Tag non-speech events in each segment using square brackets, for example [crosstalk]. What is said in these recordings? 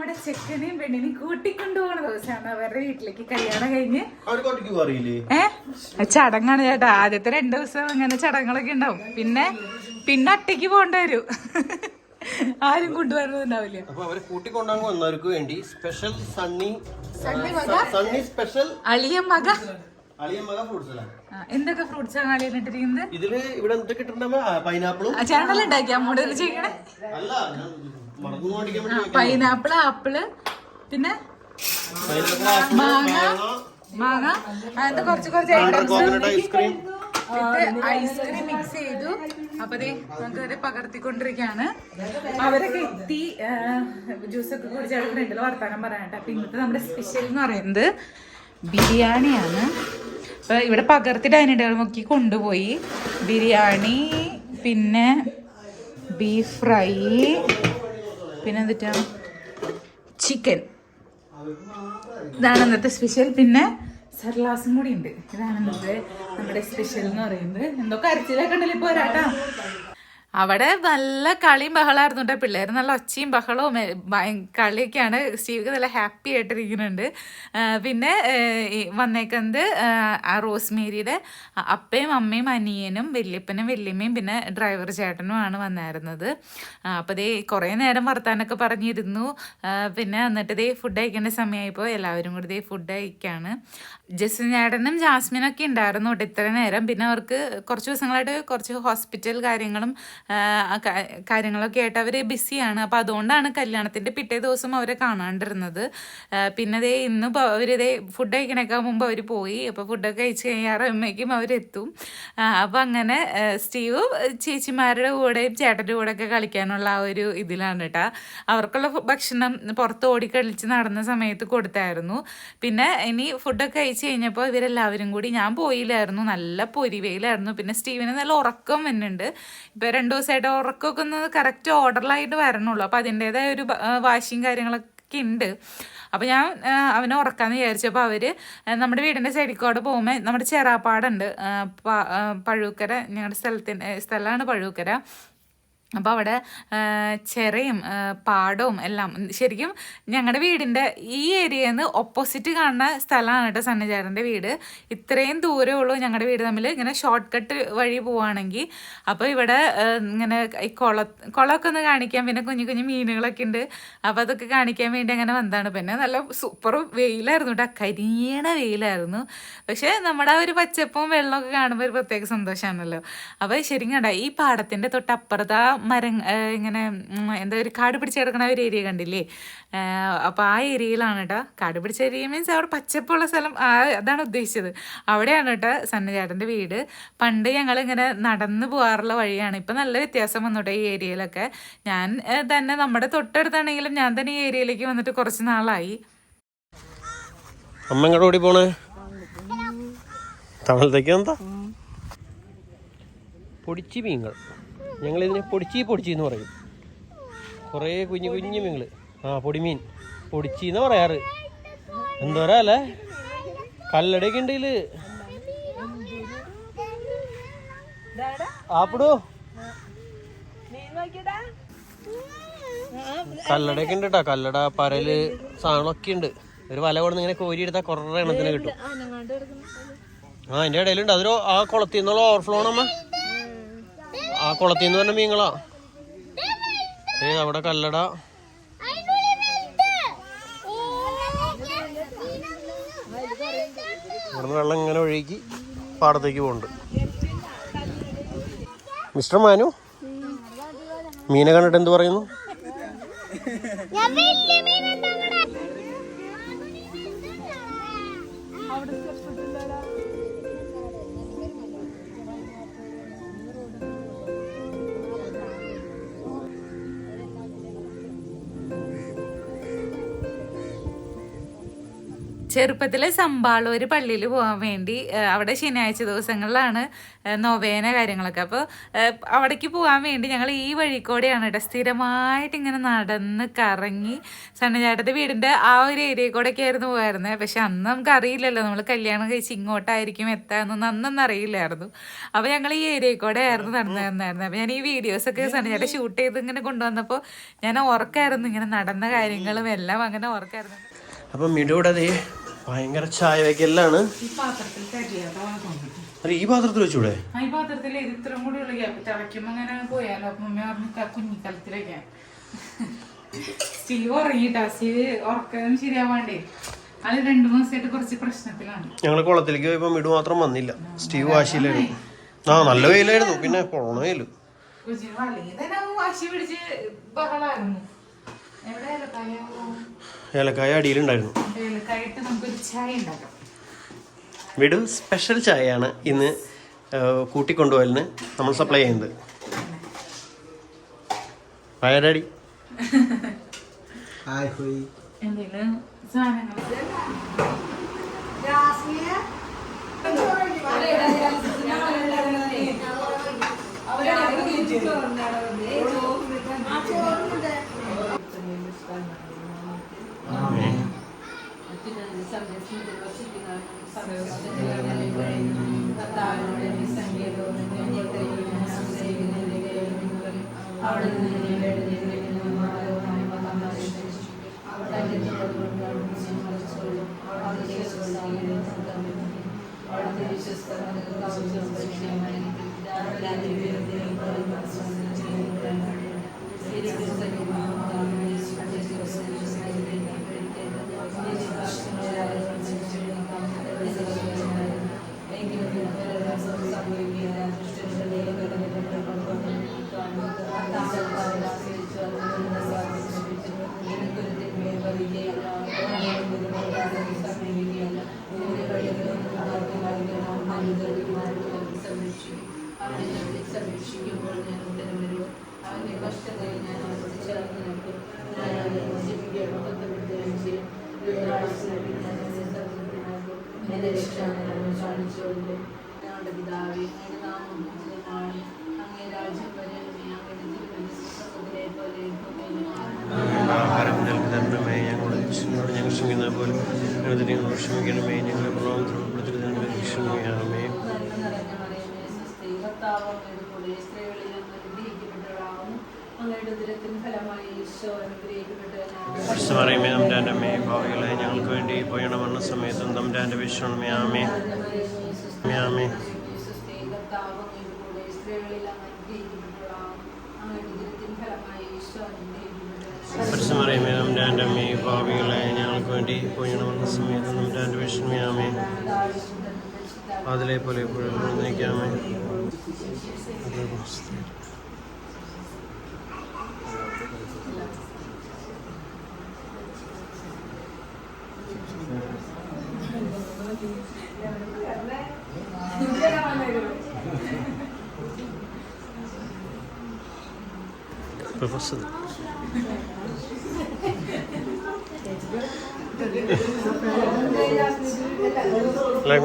നമ്മുടെ ചെക്കനെയും പെണ്ണിനെയും കൂട്ടിക്കൊണ്ടുപോകുന്ന ദിവസമാണ്. അവരുടെ വീട്ടിലേക്ക് കല്യാണം കഴിഞ്ഞ്. ഏഹ് ചടങ്ങാണ് ചേട്ടാ. ആദ്യത്തെ രണ്ടു ദിവസം അങ്ങനെ ചടങ്ങുകളൊക്കെ ഉണ്ടാവും. പിന്നെ പിന്നെ ഒറ്റയ്ക്ക് പോകേണ്ട വരും. ആരും കൊണ്ടുവരുന്നുണ്ടാവില്ല അപ്പൊ അവരെ കൂട്ടിക്കൊണ്ടാൻ വന്നവർക്ക് വേണ്ടി സ്പെഷ്യൽ സണ്ണി സണ്ണി സ്പെഷ്യൽ അളിയ മക? എന്തൊക്കെ ഫ്രൂട്ട്സ് ആണ് അളിയൻ ഇട്ടിരിക്കുന്നത്? ഇതിൽ ഇവിടെ എന്തൊക്കെ ഇട്ടിട്ടുണ്ടാവും പൈനാപ്പിളും ചേട്ടനല്ലേ ഉണ്ടാക്കി അമ്മോട് ഇത് ചെയ്യണേ. അല്ല പൈനാപ്പിൾ ആപ്പിൾ പിന്നെ മാങ്ങ മാങ്ങ, അങ്ങനത്തെ കുറച്ച് കുറച്ച് ഐറ്റംസ് ഐസ്ക്രീം മിക്സ് ചെയ്തു. അപ്പൊ നമുക്ക് അവരെ പകർത്തിക്കൊണ്ടിരിക്കുകയാണ്. അവരൊക്കെ എത്തി ജ്യൂസ് ഒക്കെ കുടിച്ച് അവിടെ ഫ്രണ്ടിൽ വർത്താനം പറയാനായിട്ട് അപ്പൊ ഇന്നത്തെ നമ്മുടെ സ്പെഷ്യൽ എന്ന് പറയുന്നത് ബിരിയാണിയാണ്. അപ്പൊ ഇവിടെ പകർത്തി ഡൈനിങ് ടേബിൾ നോക്കി കൊണ്ടുപോയി. ബിരിയാണി പിന്നെ ബീഫ് ഫ്രൈ പിന്നെ എന്തിട്ടാ ചിക്കൻ. ഇതാണ് ഇന്നത്തെ സ്പെഷ്യൽ പിന്നെ സർലാസും കൂടി ഉണ്ട് ഇതാണ് ഇന്നത്തെ നമ്മുടെ സ്പെഷ്യൽ എന്ന് പറയുന്നത്. എന്തൊക്കെ അരച്ചിലൊക്കെ ഉണ്ടല്ലോ ഇപ്പോൾ ഒരാട്ടാ. അവിടെ നല്ല കളിയും ബഹളമായിരുന്നു കേട്ടോ പിള്ളേർ നല്ല ഒച്ചയും ബഹളവും കളിയൊക്കെയാണ് സ്റ്റീവ് നല്ല ഹാപ്പി ആയിട്ടിരിക്കുന്നുണ്ട്. പിന്നെ വന്നേക്കുന്നത് റോസ്മേരിയുടെ അപ്പയും അമ്മയും അനിയനും വല്യപ്പനും വല്യമ്മയും പിന്നെ ഡ്രൈവർ ചേട്ടനുമാണ് വന്നായിരുന്നത്. അപ്പോൾ ദേ കുറേ നേരം വർത്താനൊക്കെ പറഞ്ഞിരുന്നു. പിന്നെ എന്നിട്ട് ദേ ഫുഡ് കഴിക്കേണ്ട സമയമായപ്പോൾ എല്ലാവരും കൂടി ദേ ഫുഡ് കഴിക്കാണ്. ജസ്റ്റിൻ ചേട്ടനും ജാസ്മിനൊക്കെ ഉണ്ടായിരുന്നു കേട്ടോ ഇത്ര നേരം. പിന്നെ അവർക്ക് കുറച്ച് ദിവസങ്ങളായിട്ട് കുറച്ച് ഹോസ്പിറ്റൽ കാര്യങ്ങളും കാര്യങ്ങളൊക്കെ ആയിട്ട് അവർ ബിസിയാണ്. അപ്പോൾ അതുകൊണ്ടാണ് കല്യാണത്തിന്റെ പിറ്റേ ദിവസം അവരെ കാണാണ്ടിരുന്നത്. പിന്നെ ദേ ഇന്ന് അവരിതേ ഫുഡ് കഴിക്കണേക്കാൾ മുമ്പ് അവർ പോയി. അപ്പോൾ ഫുഡൊക്കെ കഴിച്ച് കഴിയാറുമ്പോഴേക്കും അവരെത്തും അപ്പോൾ അങ്ങനെ സ്റ്റീവ് ചേച്ചിമാരുടെ കൂടെയും ചേട്ടന്റെ ഒക്കെ കളിക്കാനുള്ള ആ ഒരു ഇതിലാണ് കേട്ടോ. അവർക്കുള്ള ഭക്ഷണം പുറത്ത് ഓടിക്കളിച്ച് നടന്ന സമയത്ത് കൊടുത്തായിരുന്നു. പിന്നെ ഇനി ഫുഡൊക്കെ കഴിച്ച് കഴിഞ്ഞപ്പോൾ ഇവരെല്ലാവരും കൂടി ഞാൻ പോയില്ലായിരുന്നു നല്ല പൊരിവയിലായിരുന്നു പിന്നെ സ്റ്റീവിന് നല്ല ഉറക്കം വരുന്നുണ്ട്. ഇപ്പോൾ രണ്ട് ദിവസമായിട്ട് ഉറക്കമൊക്കെ ഒന്ന് കറക്റ്റ് ഓർഡറിലായിട്ട് വരണുള്ളൂ. അപ്പോൾ അതിന്റേതായ ഒരു വാശിയും കാര്യങ്ങളൊക്കെ ഉണ്ട്. അപ്പോൾ ഞാൻ അവനെ ഉറക്കാമെന്ന് വിചാരിച്ചപ്പോൾ അവർ നമ്മുടെ വീടിന്റെ സൈഡിക്കോടെ കൂടെ പോകുമ്പോൾ നമ്മുടെ ചെറാപ്പാടുണ്ട്. പഴൂക്കര ഞങ്ങളുടെ സ്ഥലത്തിന്റെ സ്ഥലമാണ് പഴൂക്കര. അപ്പോൾ അവിടെ ചെറയും പാടവും എല്ലാം ശരിക്കും ഞങ്ങളുടെ വീടിന്റെ ഈ ഏരിയയിൽ നിന്ന് ഓപ്പോസിറ്റ് കാണുന്ന സ്ഥലമാണ് കേട്ടോ സണ്ണിചാരന്റെ വീട്. ഇത്രയും ദൂരമേ ഉള്ളൂ ഞങ്ങളുടെ വീട് തമ്മിൽ ഇങ്ങനെ ഷോർട്ട് കട്ട് വഴി പോവുകയാണെങ്കിൽ അപ്പോൾ ഇവിടെ ഇങ്ങനെ ഈ കുള കുളമൊക്കെ ഒന്ന് കാണിക്കാം. പിന്നെ കുഞ്ഞു കുഞ്ഞു മീനുകളൊക്കെ ഉണ്ട് അപ്പോൾ അതൊക്കെ കാണിക്കാൻ വേണ്ടി അങ്ങനെ വന്നതാണ്. പിന്നെ നല്ല സൂപ്പർ വെയിലായിരുന്നു കേട്ടോ. കരിയണ വെയിലായിരുന്നു. പക്ഷേ നമ്മുടെ ആ ഒരു പച്ചപ്പും വെള്ളമൊക്കെ കാണുമ്പോൾ ഒരു പ്രത്യേക സന്തോഷമാണല്ലോ അപ്പോൾ ശരിക്കും കേട്ടോ ഈ പാടത്തിന്റെ തൊട്ടപ്പുറത്ത് ആ മരം ഇങ്ങനെ എന്താ ഒരു കാട് പിടിച്ച് കിടക്കണ ഒരു ഏരിയ കണ്ടില്ലേ? അപ്പോൾ ആ ഏരിയയിലാണ് കേട്ടോ കാട് പിടിച്ച ഏരിയ മീൻസ് അവിടെ പച്ചപ്പുള്ള സ്ഥലം അതാണ് ഉദ്ദേശിച്ചത്. അവിടെയാണ് കേട്ടോ സന്നചേട്ടന്റെ വീട്. പണ്ട് ഞങ്ങൾ ഇങ്ങനെ നടന്നു പോകാറുള്ള വഴിയാണ്. ഇപ്പം നല്ല വ്യത്യാസം വന്നു കേട്ടോ ഈ ഏരിയയിലൊക്കെ. ഞാൻ തന്നെ നമ്മുടെ തൊട്ടടുത്താണെങ്കിലും ഞാൻ തന്നെ ഈ ഏരിയയിലേക്ക് വന്നിട്ട് കുറച്ച് നാളായി. അമ്മ എങ്ങോട്ട് ഓടി പോണേ? തമിഴത്തേക്ക് എന്താ? പൊടിച്ചു മീനുകൾ ഞങ്ങൾ ഇതിനെ പൊടിച്ചി പൊടിച്ചി എന്ന് പറയും. കുറേ കുഞ്ഞു കുഞ്ഞു മീനുകൾ ആ പൊടിമീൻ. പൊടിച്ചി എന്ന് പറയാറ്. എന്തോരാ അല്ലേ? കല്ലടയൊക്കെ ഉണ്ട് ഇതിൽ ആപ്പിടോ. കല്ലടയൊക്കെ ഉണ്ട് കേട്ടോ കല്ലട പരൽ സാധനങ്ങളൊക്കെ ഉണ്ട്. ഒരു വല കൊണ്ട് ഇങ്ങനെ കോരി എടുത്താൽ കുറേ എണ്ണത്തിന് കിട്ടും. ആ അതിന്റെ ഇടയിലുണ്ട്. അതൊരു ആ കുളത്തിൽ നിന്നുള്ള ഓവർഫ്ലോ ആണമ്മ ആ കുളത്തിൽ നിന്ന് പറഞ്ഞ മീങ്ങളാ. ഏ അവിടെ കല്ലട. ഇവിടുന്ന് വെള്ളം ഇങ്ങനെ ഒഴുകി പാടത്തേക്ക് പോകുന്നുണ്ട് മിസ്റ്റർ മാനു മീനെ കണ്ടിട്ട് എന്ത് പറയുന്നു? ചെറുപ്പത്തിലെ സമ്പാളൂർ പള്ളിയിൽ പോകാൻ വേണ്ടി അവിടെ ശനിയാഴ്ച ദിവസങ്ങളിലാണ് നോവേന കാര്യങ്ങളൊക്കെ. അപ്പോൾ അവിടേക്ക് പോകാൻ വേണ്ടി ഞങ്ങൾ ഈ വഴിക്കൂടെയാണ് കേട്ടോ സ്ഥിരമായിട്ട് ഇങ്ങനെ നടന്ന് കറങ്ങി സണ്ണചാട്ടത്തെ വീടിന്റെ ആ ഒരു ഏരിയ കൂടെയൊക്കെ ആയിരുന്നു പോയിരുന്നത് പക്ഷെ അന്ന് നമുക്ക് അറിയില്ലല്ലോ നമ്മൾ കല്യാണം കഴിച്ച് ഇങ്ങോട്ടായിരിക്കും എത്താമെന്നൊന്നും അന്നൊന്നും അറിയില്ലായിരുന്നു. അപ്പോൾ ഞങ്ങൾ ഈ ഏരിയ കൂടെ ആയിരുന്നു നടന്നു തന്നായിരുന്നു അപ്പോൾ ഞാൻ ഈ വീഡിയോസൊക്കെ സണ്ണചാട്ട ഷൂട്ട് ചെയ്ത് ഇങ്ങനെ കൊണ്ടുവന്നപ്പോൾ ഞാൻ ഓർക്കായിരുന്നു ഇങ്ങനെ നടന്ന കാര്യങ്ങളും എല്ലാം അങ്ങനെ ഓർക്കായിരുന്നു അപ്പം മിടുവിടെ ദേ ഭയങ്കര ചായ വയ്ക്കലാണ് അല്ല ഈ പാത്രത്തിൽ വെച്ചൂടെ? ഈ പാത്രത്തിൽ ഇത്രയും കൂടി ഉള്ള. ഗ്യാപ്പ് തിളയ്ക്കുമ്പോ അങ്ങനെ പോയാലോ? അപ്പൊ മമ്മി പറഞ്ഞു കുഞ്ഞിക്കലത്തിലൊക്കെ സ്റ്റീവ് ഉറങ്ങിട്ടാ സ്റ്റീവ് ഉറക്കം ശരിയാവാണ്ടേ. അത് രണ്ടു മാസമായിട്ട് കുറച്ച് പ്രശ്നത്തിലാണ്. ഞങ്ങൾ കുളത്തിലേക്ക് പോയപ്പോ മിടു മാത്രം വന്നില്ല. സ്റ്റീവ് വാശിയിലായിരുന്നു. ആ നല്ല വെയിലായിരുന്നു. പിന്നെ പൊളണ വെയിലും വാശി പിടിച്ച് ബഹളായിരുന്നു. എവിടെ ഏലക്കായോ അടിയിലുണ്ടായിരുന്നു. വീട് നമുക്കൊരു ചായ ഉണ്ടാക്കാം. മിടു സ്പെഷ്യൽ ചായയാണ് ഇന്ന് കൂട്ടിക്കൊണ്ടുപോയതിന് നമ്മൾ സപ്ലൈ ചെയ്യുന്നത്. വയറടി വിശ്വസ്തരായ എന്തെങ്കിലും സാധനങ്ങൾ ഞങ്ങളുടെ പിതാവേ അങ്ങയുടെ നാമം അങ്ങേ രാജ്യം വരണമേ അങ്ങയുടെ പോലെ ആഹാരം നൽകുന്നേ ഞങ്ങൾ ഈശ്വരനോട് ഞങ്ങൾ ക്ഷമിക്കുന്ന പോലെ ഞങ്ങൾ ക്ഷമിക്കണമേ ഞങ്ങളെ പ്രലോഭനത്തിൽപ്പെടുത്തരുത് ക്ഷമിക്കണമേ. നന്മ ക്ഷമിക്കണമേ സ്ത്രീകർത്താവും സ്ത്രീകളിൽ പരിശുദ്ധമറിയമേ തമ്പുരാന്റെ ഭാവികളെ ഞങ്ങൾക്ക് വേണ്ടി പോയണമെന്ന സമയത്തും തമ്പുരാന്റെ വിശ്വമേ ആമേ ആമേ തമ്പുരാന്റെ ഭാവികളെ ഞങ്ങൾക്ക് വേണ്ടി പോയണമെന്ന സമയത്തും തമ്പുരാന്റെ വിശ്വമേ ആമേ അതിലെ പോലെ എപ്പോഴും നയിക്കാമേ എല്ലാം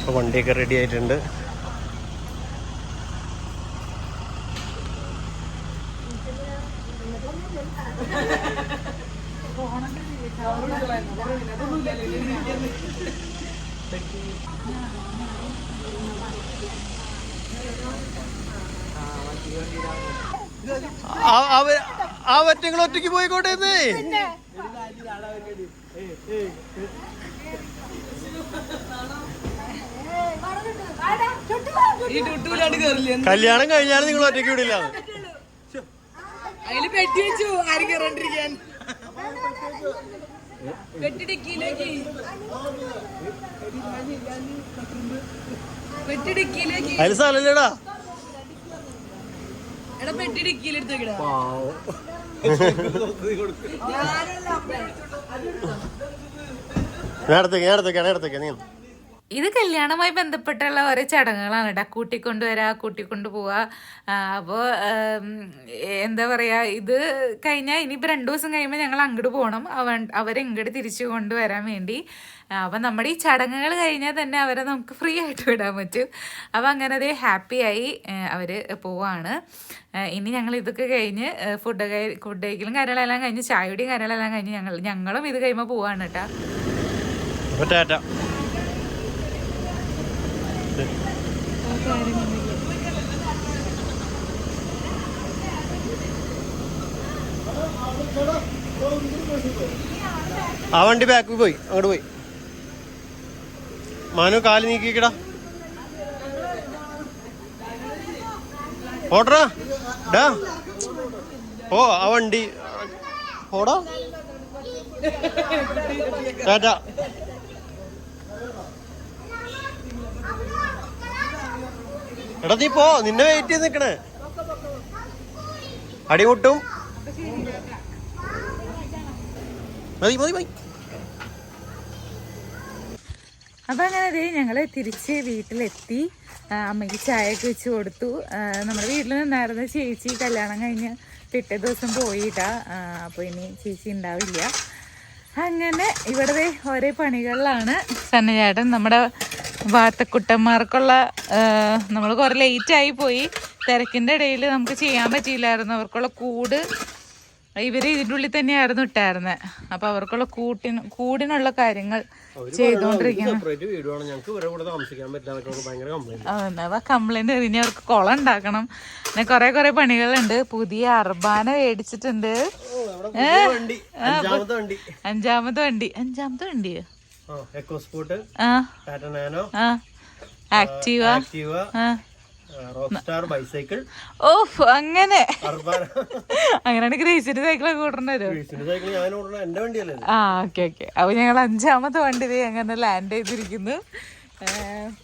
അപ്പോൾ വണ്ടിയൊക്കെ റെഡി ആയിട്ടുണ്ട്. ആ വറ്റങ്ങൾ ഒറ്റയ്ക്ക് പോയിക്കോട്ടെ കല്യാണം കഴിഞ്ഞാലും നിങ്ങൾ ഒറ്റയ്ക്ക് വിടില്ല. അതിൽ പെട്ടി വെച്ചു ആരും കയറാണ്ടിരിക്കാൻ എടാ പെട്ടിടിക്കിലെടുത്തേക്കടാ ഞാൻ അടുത്തേക്ക് ഞാൻ അടുത്തേക്ക് നീ ഇത് കല്യാണവുമായി ബന്ധപ്പെട്ടുള്ള ഓരോ ചടങ്ങുകളാണ് കേട്ടോ കൂട്ടിക്കൊണ്ടുവരാ കൂട്ടിക്കൊണ്ടു പോവാ അപ്പോൾ എന്താ പറയുക ഇത് കഴിഞ്ഞാൽ ഇനിയിപ്പോൾ രണ്ട് ദിവസം കഴിയുമ്പോൾ ഞങ്ങൾ അങ്ങോട്ട് പോകണം അവ അവരെങ്ങോട്ട് തിരിച്ചു കൊണ്ടുവരാൻ വേണ്ടി. അപ്പം നമ്മുടെ ഈ ചടങ്ങുകൾ കഴിഞ്ഞാൽ തന്നെ അവരെ നമുക്ക് ഫ്രീ ആയിട്ട് വിടാൻ പറ്റും. അപ്പോൾ അങ്ങനെ അതേ ആയി അവർ പോവാണ്. ഇനി ഞങ്ങൾ ഇതൊക്കെ കഴിഞ്ഞ് ഫുഡ് ഫുഡ് കഴിക്കലും കാര്യങ്ങളെല്ലാം കഴിഞ്ഞ് ചായയുടെയും കാര്യങ്ങളെല്ലാം കഴിഞ്ഞ് ഞങ്ങൾ ഞങ്ങളും ഇത് കഴിയുമ്പോൾ പോവാണ് കേട്ടോ അപ്പൊ ആ വണ്ടി ബാക്കിൽ പോയി അങ്ങോട്ട് പോയി. മാനു കാൽ നീക്കിക്കടാ. ഓട്ടറാ ഡാ. ഓ ആ വണ്ടി. ഓടാ. [laughs] ടാറ്റ എടാ നീ പോ. നിന്നെ വെയിറ്റ് ചെയ്ത് നിക്കണേ. അടിമുട്ടും മതി മതി മതി. അങ്ങനെ അതെ ഞങ്ങൾ തിരിച്ച് വീട്ടിലെത്തി. അമ്മയ്ക്ക് ചായയൊക്കെ വെച്ച് കൊടുത്തു. നമ്മുടെ വീട്ടിൽ നിന്നായിരുന്ന ചേച്ചി കല്യാണം കഴിഞ്ഞ് പിറ്റേ ദിവസം പോയിട്ടാ. അപ്പോൾ ഇനി ചേച്ചി ഉണ്ടാവില്ല. അങ്ങനെ ഇവിടെ ഓരോ പണികളിലാണ്. സന്നചേട്ടൻ നമ്മുടെ വാത്തക്കുട്ടന്മാർക്കുള്ള നമ്മൾ കുറേ ലേറ്റായി പോയി. തിരക്കിന്റെ ഇടയിൽ നമുക്ക് ചെയ്യാൻ പറ്റിയില്ലായിരുന്നു. അവർക്കുള്ള കൂട് ഇവർ ഇതിന്റെ ഉള്ളിൽ തന്നെയായിരുന്നു ഇട്ടായിരുന്നത് അപ്പൊ അവർക്കുള്ള കൂട്ടിന് കൂടിനുള്ള കാര്യങ്ങൾ ചെയ്തോണ്ടിരിക്കുന്നത് കംപ്ലൈന്റ് ഇനി അവർക്ക് കുളം ഉണ്ടാക്കണം. പിന്നെ കൊറേ കൊറേ പണികളുണ്ട്. പുതിയ അർബാന മേടിച്ചിട്ടുണ്ട്. വണ്ടി. അഞ്ചാമത്തെ വണ്ടി. അഞ്ചാമത്തെ അഞ്ചാമത്തെ വണ്ടിയോ എക്കോ ആക്റ്റീവ ആക്റ്റീവ ആ. ബൈസൈക്കിൾ. ഓഫ് അങ്ങനെ. ഗ്രേസിന്റെ സൈക്കിൾ? ആ ഓക്കെ ഓക്കെ. അപ്പൊ ഞങ്ങൾ അഞ്ചാമത്തെ വണ്ടി അങ്ങനെ ലാൻഡ് ചെയ്തിരിക്കുന്നു.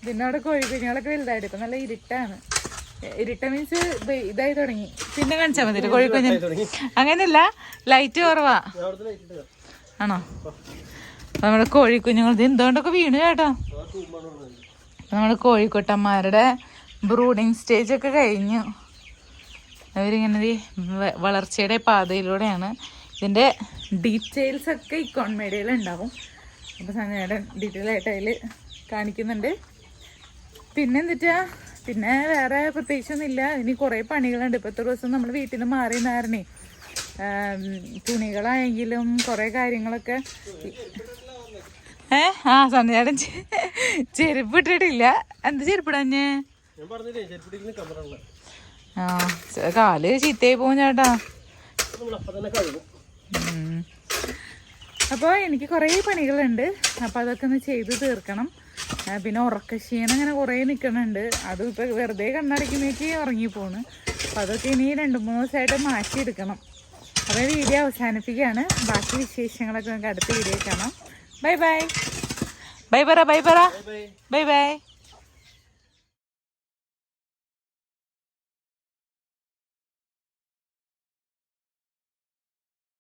പിന്നെ അവിടെ കോഴിക്കുഞ്ഞുങ്ങളൊക്കെ വലുതായിട്ട്. ഇപ്പൊ നല്ല ഇരുട്ടാണ്. ഇരുട്ട മീൻസ് ഇതായി തുടങ്ങി. പിന്നെ കാണിച്ചാൽ മതി കോഴിക്കുഞ്ഞു അങ്ങനെയല്ല ലൈറ്റ് കുറവാ. ആണോ? നമ്മുടെ കോഴിക്കുഞ്ഞുങ്ങൾ എന്തുകൊണ്ടൊക്കെ വീണു കേട്ടോ? നമ്മുടെ കോഴിക്കുട്ടന്മാരുടെ ബ്രൂഡിങ് സ്റ്റേജ് ഒക്കെ കഴിഞ്ഞു. അവരിങ്ങനെ വ- വളർച്ചയുടെ പാതയിലൂടെയാണ് ഇതിന്റെ ഡീറ്റെയിൽസ് ഒക്കെ ഇക്കോൺ മീഡിയയിൽ ഉണ്ടാവും. അപ്പോൾ സഞ്ജയുടെ ഡീറ്റെയിൽ ആയിട്ട് അതിൽ കാണിക്കുന്നുണ്ട്. പിന്നെ എന്തിട്ടാ? പിന്നെ വേറെ പ്രത്യേകിച്ചൊന്നുമില്ല ഇനി കുറേ പണികളുണ്ട്. ഇപ്പോഴത്തെ ദിവസം നമ്മൾ വീട്ടിൽ നിന്ന് മാറി നിന്നായിരുന്നേ. തുണികളായെങ്കിലും കുറേ കാര്യങ്ങളൊക്കെ ഏ? ആ സഞ്ജയുടെ ചെരുപ്പ് ഇട്ടിട്ടില്ല. എന്ത് ചെരുപ്പിടഞ്ഞേ ആ കാൽ ചീത്തയായി പോകും ചേട്ടാ. നമ്മൾ അപ്പൊ തന്നെ കഴുകും. അപ്പോൾ എനിക്ക് കുറേ പണികളുണ്ട്. അപ്പോൾ അതൊക്കെ ഒന്ന് ചെയ്ത് തീർക്കണം. പിന്നെ ഉറക്കക്ഷീണം അങ്ങനെ കുറേ നിൽക്കുന്നുണ്ട് അതും ഇപ്പോൾ വെറുതെ കണ്ണടയ്ക്കുന്നേക്ക് ഉറങ്ങിപ്പോണ് അപ്പോൾ അതൊക്കെ ഇനി രണ്ട് മൂന്ന് ദിവസമായിട്ട് മാറ്റിയെടുക്കണം. അപ്പോൾ വീഡിയോ അവസാനിപ്പിക്കുകയാണ്. ബാക്കി വിശേഷങ്ങളൊക്കെ നമുക്ക് അടുത്ത വീഡിയോ കാണാം. Bye bye. ബൈ പറ ബൈ പറ. Bye bye.